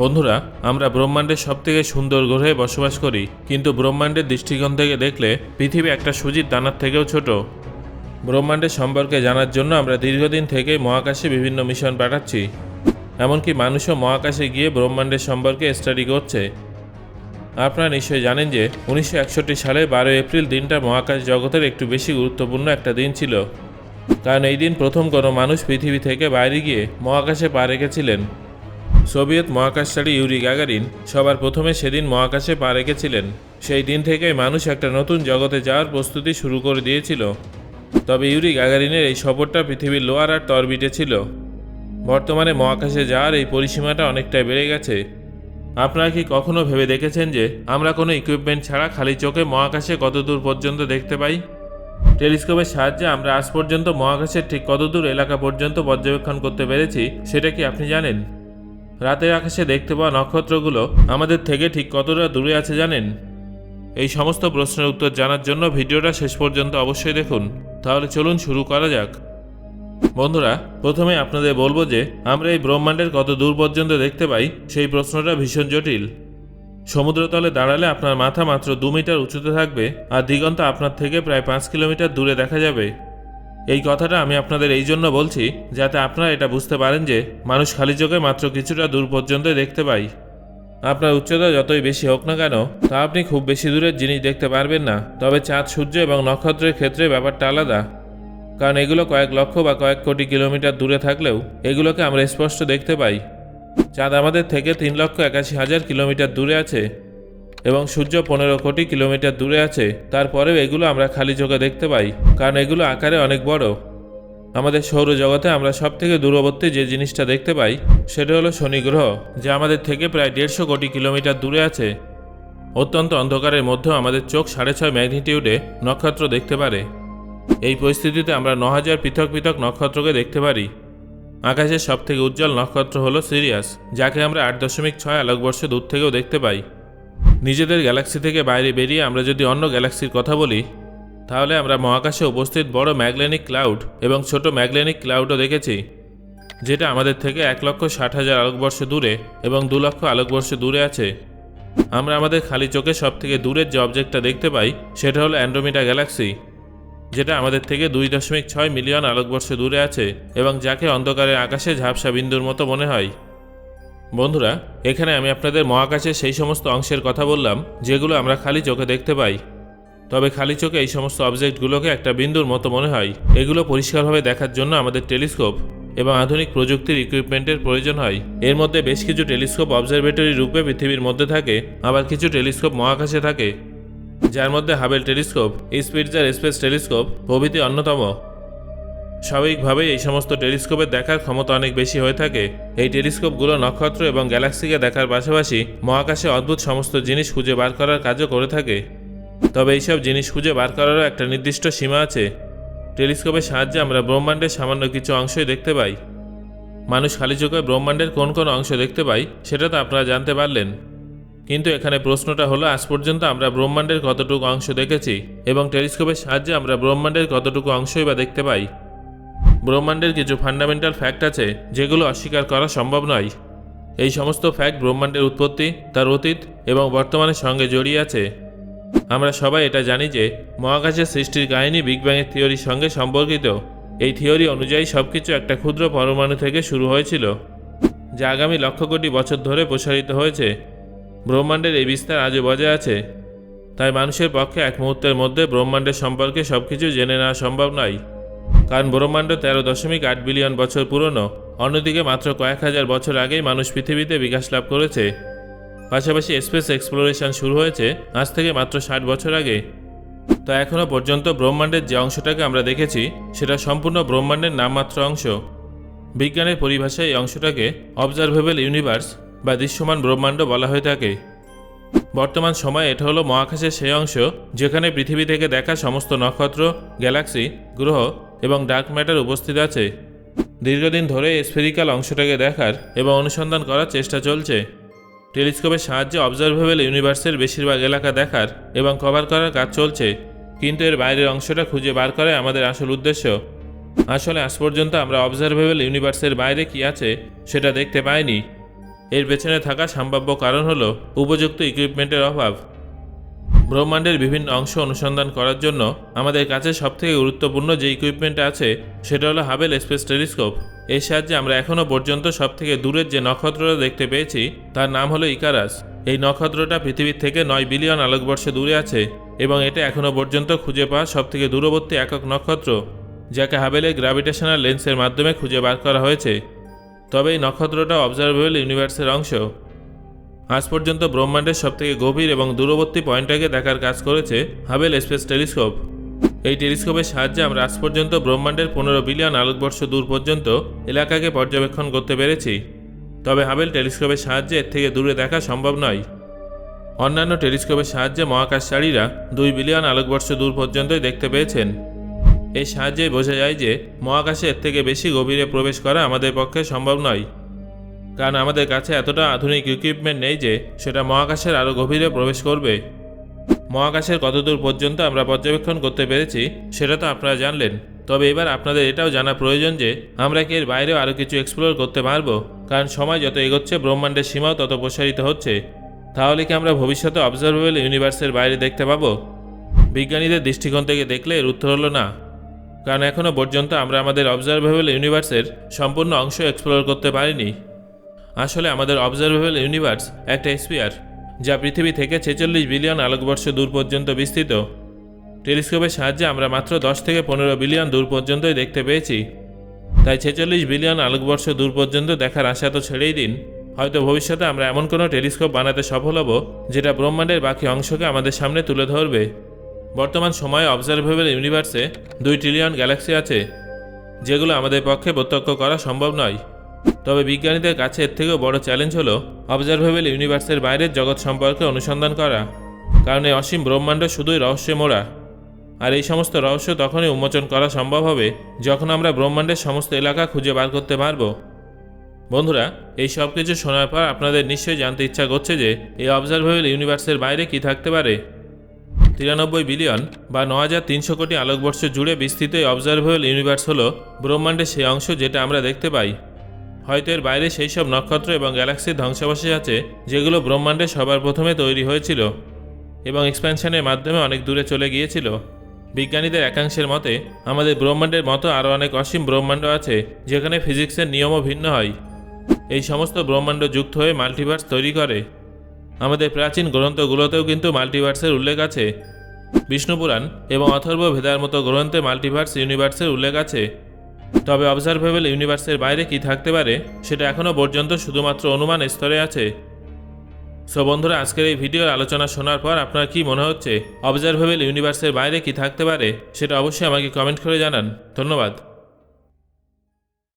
বন্ধুরা, আমরা ব্রহ্মাণ্ডের সবথেকে সুন্দর গ্রহে বসবাস করি, কিন্তু ব্রহ্মাণ্ডের দৃষ্টিকোণ থেকে দেখলে পৃথিবী একটা সুজির দানার থেকেও ছোট। ব্রহ্মাণ্ডের সম্পর্কে জানার জন্য আমরা দীর্ঘদিন থেকে মহাকাশে বিভিন্ন মিশন পাঠাচ্ছি। এমনকি মানুষও মহাকাশে গিয়ে ব্রহ্মাণ্ডের সম্পর্কে স্টাডি করছে। আপনারা নিশ্চয়ই জানেন যে উনিশশো একষট্টি সালে বারো এপ্রিল দিনটা মহাকাশ জগতের একটু বেশি গুরুত্বপূর্ণ একটা দিন ছিল। কারণ এই দিন প্রথম কোনো মানুষ পৃথিবী থেকে বাইরে গিয়ে মহাকাশে পা রেখেছিলেন। সোভিয়েত মহাকাশচারী ইউরি গাগারিন সবার প্রথমে সেদিন মহাকাশে পা রেখেছিলেন। সেই দিন থেকেই মানুষ একটা নতুন জগতে যাওয়ার প্রস্তুতি শুরু করে দিয়েছিল। তবে ইউরি গাগারিনের এই সফরটা পৃথিবীর লোয়ার আর তরবিটে ছিল। বর্তমানে মহাকাশে যাওয়ার এই পরিসীমাটা অনেকটাই বেড়ে গেছে। আপনারা কি কখনো ভেবে দেখেছেন যে আমরা কোনো ইকুইপমেন্ট ছাড়া খালি চোখে মহাকাশে কত দূর পর্যন্ত দেখতে পাই? টেলিস্কোপের সাহায্যে আমরা আজ পর্যন্ত মহাকাশের ঠিক কতদূর এলাকা পর্যন্ত পর্যবেক্ষণ করতে পেরেছি, সেটা কি আপনি জানেন? রাতের আকাশে দেখতে পাওয়া নক্ষত্রগুলো আমাদের থেকে ঠিক কতটা দূরে আছে জানেন? এই সমস্ত প্রশ্নের উত্তর জানার জন্য ভিডিওটা শেষ পর্যন্ত অবশ্যই দেখুন। তাহলে চলুন শুরু করা যাক। বন্ধুরা, প্রথমে আপনাদের বলব যে, আমরা এই ব্রহ্মাণ্ডের কত দূর পর্যন্ত দেখতে পাই, সেই প্রশ্নটা ভীষণ জটিল। সমুদ্রতলে দাঁড়ালে আপনার মাথা মাত্র দু মিটার উঁচুতে থাকবে, আর দিগন্ত আপনার থেকে প্রায় পাঁচ কিলোমিটার দূরে দেখা যাবে। এই কথাটা আমি আপনাদের এই জন্য বলছি যাতে আপনারা এটা বুঝতে পারেন যে মানুষ খালি চোখে মাত্র কিছুটা দূর পর্যন্ত দেখতে পাই আপনার উচ্চতা যতই বেশি হোক না কেন, তা আপনি খুব বেশি দূরের জিনিস দেখতে পারবেন না। তবে চাঁদ, সূর্য এবং নক্ষত্রের ক্ষেত্রে ব্যাপারটা আলাদা। কারণ এগুলো কয়েক লক্ষ বা কয়েক কোটি কিলোমিটার দূরে থাকলেও এগুলোকে আমরা স্পষ্ট দেখতে পাই। চাঁদ আমাদের থেকে তিন লক্ষ একাশি হাজার কিলোমিটার দূরে আছে। এবং সূর্য পনেরো কোটি কিলোমিটার দূরে আছে। তারপরেও এগুলো আমরা খালি চোখে দেখতে পাই, কারণ এগুলো আকারে অনেক বড়। আমাদের সৌরজগতে আমরা সব থেকে দূরবর্তী যে জিনিসটা দেখতে পাই, সেটা হলো শনি গ্রহ, যা আমাদের থেকে প্রায় দেড়শো কোটি কিলোমিটার দূরে আছে। অত্যন্ত অন্ধকারের মধ্যেও আমাদের চোখ সাড়ে ছয় ম্যাগনিটিউডে নক্ষত্র দেখতে পারে। এই পরিস্থিতিতে আমরা ন হাজার পৃথক পৃথক নক্ষত্রকে দেখতে পারি। আকাশের সবথেকে উজ্জ্বল নক্ষত্র হলো সিরিয়াস, যাকে আমরা আট দশমিক ছয় আলোকবর্ষ দূর থেকেও দেখতে পাই। নিজেদের গ্যালাক্সি থেকে বাইরে বেরিয়ে আমরা যদি অন্য গ্যালাক্সির কথা বলি, তাহলে আমরা মহাকাশে উপস্থিত বড় ম্যাগলেনিক ক্লাউড এবং ছোট ম্যাগলেনিক ক্লাউডও দেখেছি, যেটা আমাদের থেকে এক লক্ষ ষাট হাজার আলোকবর্ষ দূরে এবং দু লক্ষ আলোকবর্ষ দূরে আছে। আমরা আমাদের খালি চোখে সব থেকে দূরের যে অবজেক্টটা দেখতে পাই, সেটা হলো অ্যান্ড্রোমিডা গ্যালাক্সি, যেটা আমাদের থেকে দুই দশমিক ছয় মিলিয়ন আলোকবর্ষ দূরে আছে এবং যাকে অন্ধকারের আকাশে ঝাপসা বিন্দুর মতো মনে হয়। বন্ধুরা, এখানে আমি আপনাদের মহাকাশের সেই সমস্ত অংশের কথা বললাম, যেগুলো আমরা খালি চোখে দেখতে পাই। তবে খালি চোখে এই সমস্ত অবজেক্টগুলোকে একটা বিন্দুর মতো মনে হয়। এগুলো পরিষ্কারভাবে দেখার জন্য আমাদের টেলিস্কোপ এবং আধুনিক প্রযুক্তির ইকুইপমেন্টের প্রয়োজন হয়। এর মধ্যে বেশ কিছু টেলিস্কোপ অবজারভেটরি রূপে পৃথিবীর মধ্যে থাকে, আবার কিছু টেলিস্কোপ মহাকাশে থাকে। যার মধ্যে Hubble telescope Spitzer space telescope প্রভৃতি অন্যতম। স্বাভাবিকভাবেই এই সমস্ত টেলিস্কোপের দেখার ক্ষমতা অনেক বেশি হয়ে থাকে। এই টেলিস্কোপগুলো নক্ষত্র এবং গ্যালাক্সিকে দেখার পাশাপাশি মহাকাশে অদ্ভুত সমস্ত জিনিস খুঁজে বার করার কাজও করে থাকে। তবে এইসব জিনিস খুঁজে বার করারও একটা নির্দিষ্ট সীমা আছে। টেলিস্কোপের সাহায্যে আমরা ব্রহ্মাণ্ডের সামান্য কিছু অংশই দেখতে পাই। মানুষ খালি চোখে ব্রহ্মাণ্ডের কোন কোন অংশ দেখতে পাই, সেটা তো আপনারা জানতে পারলেন। কিন্তু এখানে প্রশ্নটা হলো, আজ পর্যন্ত আমরা ব্রহ্মাণ্ডের কতটুকু অংশ দেখেছি এবং টেলিস্কোপের সাহায্যে আমরা ব্রহ্মাণ্ডের কতটুকু অংশই বা দেখতে পাই? ব্রহ্মাণ্ডের কিছু ফান্ডামেন্টাল ফ্যাক্ট আছে, যেগুলো অস্বীকার করা সম্ভব নয়। এই সমস্ত ফ্যাক্ট ব্রহ্মাণ্ডের উৎপত্তি, তার অতীত এবং বর্তমানের সঙ্গে জড়িয়ে আছে। আমরা সবাই এটা জানি যে, মহাকাশের সৃষ্টির কাহিনী বিগ ব্যাংয়ের থিওরির সঙ্গে সম্পর্কিত। এই থিওরি অনুযায়ী সব কিছু একটা ক্ষুদ্র পরমাণু থেকে শুরু হয়েছিল, যা আগামী লক্ষ কোটি বছর ধরে প্রসারিত হয়েছে। ব্রহ্মাণ্ডের এই বিস্তার আজও বজায় আছে। তাই মানুষের পক্ষে এক মুহূর্তের মধ্যে ব্রহ্মাণ্ডের সম্পর্কে সব কিছু জেনে নেওয়া সম্ভব নয়। কারণ ব্রহ্মাণ্ড তেরো দশমিক আট বিলিয়ন বছর পুরনো। অন্যদিকে মাত্র কয়েক হাজার বছর আগেই মানুষ পৃথিবীতে বিকাশ লাভ করেছে। পাশাপাশি স্পেস এক্সপ্লোরেশন শুরু হয়েছে আজ থেকে মাত্র ষাট বছর আগে। তো এখনও পর্যন্ত ব্রহ্মাণ্ডের যে অংশটাকে আমরা দেখেছি, সেটা সম্পূর্ণ ব্রহ্মাণ্ডের নামমাত্র অংশ। বিজ্ঞানের পরিভাষায় এই অংশটাকে অবজারভেবল ইউনিভার্স বা দৃশ্যমান ব্রহ্মাণ্ড বলা হয়ে থাকে। বর্তমান সময়ে এটা হলো মহাকাশের সেই অংশ, যেখানে পৃথিবী থেকে দেখা সমস্ত নক্ষত্র গ্যালাক্সি গ্রহ এবং ডার্ক ম্যাটার উপস্থিত আছে। দীর্ঘদিন ধরে স্ফেরিক্যাল অংশটাকে দেখার এবং অনুসন্ধান করার চেষ্টা চলছে। টেলিস্কোপের সাহায্যে অবজারভেবল ইউনিভার্সের বেশিরভাগ এলাকা দেখার এবং কভার করার কাজ চলছে, কিন্তু এর বাইরের অংশটা খুঁজে বার করাই আমাদের আসল উদ্দেশ্য। আসলে আজ পর্যন্ত আমরা অবজারভেবল ইউনিভার্সের বাইরে কি আছে সেটা দেখতে পাইনি। এর পেছনে থাকা সম্ভাব্য কারণ হলো উপযুক্ত ইকুইপমেন্টের অভাব। ব্রহ্মাণ্ডের বিভিন্ন অংশ অনুসন্ধান করার জন্য আমাদের কাছে সবথেকে গুরুত্বপূর্ণ যে ইকুইপমেন্ট আছে, সেটা হলো হাবেল স্পেস টেলিস্কোপ এর সাহায্যে আমরা এখনও পর্যন্ত সবথেকে দূরের যে নক্ষত্রটা দেখতে পেয়েছি, তার নাম হলো ইকারাস এই নক্ষত্রটা পৃথিবীর থেকে নয় বিলিয়ন আলোকবর্ষ দূরে আছে এবং এটা এখনও পর্যন্ত খুঁজে পাওয়া সবথেকে দূরবর্তী একক নক্ষত্র, যাকে হাবেলের গ্র্যাভিটেশনাল লেন্সের মাধ্যমে খুঁজে বার করা হয়েছে। তবে এই নক্ষত্রটা অবজারভেবল ইউনিভার্সের অংশ। আজ পর্যন্ত ব্রহ্মাণ্ডের সবথেকে গভীর এবং দূরবর্তী পয়েন্টটাকে দেখার কাজ করেছে হাবেল স্পেস টেলিস্কোপ। এই টেলিস্কোপের সাহায্যে আমরা আজ পর্যন্ত ব্রহ্মাণ্ডের পনেরো বিলিয়ন আলোকবর্ষ দূর পর্যন্ত এলাকাকে পর্যবেক্ষণ করতে পেরেছি। তবে হাবেল টেলিস্কোপের সাহায্যে এর থেকে দূরে দেখা সম্ভব নয়। অন্যান্য টেলিস্কোপের সাহায্যে মহাকাশচারীরা দুই বিলিয়ন আলোকবর্ষ দূর পর্যন্তই দেখতে পেয়েছেন। এই সাহায্যে বোঝা যায় যে মহাকাশে এর থেকে বেশি গভীরে প্রবেশ করা আমাদের পক্ষে সম্ভব নয়। কারণ আমাদের কাছে এতটা আধুনিক ইকুইপমেন্ট নেই যে সেটা মহাকাশের আরও গভীরে প্রবেশ করবে। মহাকাশের কতদূর পর্যন্ত আমরা পর্যবেক্ষণ করতে পেরেছি, সেটা তো আপনারা জানলেন। তবে এবার আপনাদের এটাও জানা প্রয়োজন যে, আমরা কি এর বাইরেও আরও কিছু এক্সপ্লোর করতে পারব? কারণ সময় যত এগোচ্ছে, ব্রহ্মাণ্ডের সীমাও তত প্রসারিত হচ্ছে। তাহলে কি আমরা ভবিষ্যতে অবজারভেবল ইউনিভার্সের বাইরে দেখতে পাবো? বিজ্ঞানীদের দৃষ্টিকোণ থেকে দেখলে এর উত্তর হলো না। কারণ এখনও পর্যন্ত আমরা আমাদের অবজারভেবল ইউনিভার্সের সম্পূর্ণ অংশ এক্সপ্লোর করতে পারিনি। আসলে আমাদের অবজারভেবল ইউনিভার্স একটা স্পিয়ার যা পৃথিবী থেকে ছেচল্লিশ বিলিয়ন আলোকবর্ষ দূর পর্যন্ত বিস্তৃত। টেলিস্কোপের সাহায্যে আমরা মাত্র দশ থেকে পনেরো বিলিয়ন দূর পর্যন্তই দেখতে পেয়েছি। তাই ছেচল্লিশ বিলিয়ন আলোকবর্ষ দূর পর্যন্ত দেখার আশা তো ছেড়েই দিন। হয়তো ভবিষ্যতে আমরা এমন কোনো টেলিস্কোপ বানাতে সফল হব, যেটা ব্রহ্মাণ্ডের বাকি অংশকে আমাদের সামনে তুলে ধরবে। বর্তমান সময়ে অবজারভেবল ইউনিভার্সে দুই ট্রিলিয়ন গ্যালাক্সি আছে, যেগুলো আমাদের পক্ষে প্রত্যক্ষ করা সম্ভব নয়। তবে বিজ্ঞানীদের কাছে এর থেকেও বড় চ্যালেঞ্জ হলো অবজারভেবল ইউনিভার্সের বাইরের জগৎ সম্পর্কে অনুসন্ধান করা। কারণ এই অসীম ব্রহ্মাণ্ড শুধুই রহস্যে মোড়া। আর এই সমস্ত রহস্য তখনই উন্মোচন করা সম্ভব হবে যখন আমরা ব্রহ্মাণ্ডের সমস্ত এলাকা খুঁজে বার করতে পারব। বন্ধুরা, এই সব কিছু শোনার পর আপনাদের নিশ্চয়ই জানতে ইচ্ছা করছে যে এই অবজারভেবল ইউনিভার্সের বাইরে কি থাকতে পারে। তিরানব্বই বিলিয়ন বা ন হাজার তিনশো কোটি আলোকবর্ষ জুড়ে বিস্তৃত এই অবজারভেবল ইউনিভার্স হলো ব্রহ্মাণ্ডের সেই অংশ যেটা আমরা দেখতে পাই। হয়তো এর বাইরে সেই সব নক্ষত্র এবং গ্যালাক্সির ধ্বংসাবশেষ আছে, যেগুলো ব্রহ্মাণ্ডে সবার প্রথমে তৈরি হয়েছিল এবং এক্সপ্যানশনের মাধ্যমে অনেক দূরে চলে গিয়েছিল। বিজ্ঞানীদের একাংশের মতে, আমাদের ব্রহ্মাণ্ডের মতো আরও অনেক অসীম ব্রহ্মাণ্ড আছে, যেখানে ফিজিক্সের নিয়মও ভিন্ন হয়। এই সমস্ত ব্রহ্মাণ্ড যুক্ত হয়ে মাল্টিভার্স তৈরি করে। আমাদের প্রাচীন গ্রন্থগুলোতেও কিন্তু মাল্টিভার্সের উল্লেখ আছে। বিষ্ণুপুরাণ এবং অথর্ব ভেদার মতো গ্রন্থে মাল্টিভার্স ইউনিভার্সের উল্লেখ আছে। তবে অবজারভেবল ইউনিভার্সের বাইরে কি থাকতে পারে, সেটা এখনও পর্যন্ত শুধুমাত্র অনুমান স্তরে আছে। সো বন্ধুরা, আজকের এই ভিডিওর আলোচনা শোনার পর আপনার কি মনে হচ্ছে? অবজারভেবল ইউনিভার্সের বাইরে কি থাকতে পারে, সেটা অবশ্যই আমাকে কমেন্ট করে জানান। ধন্যবাদ।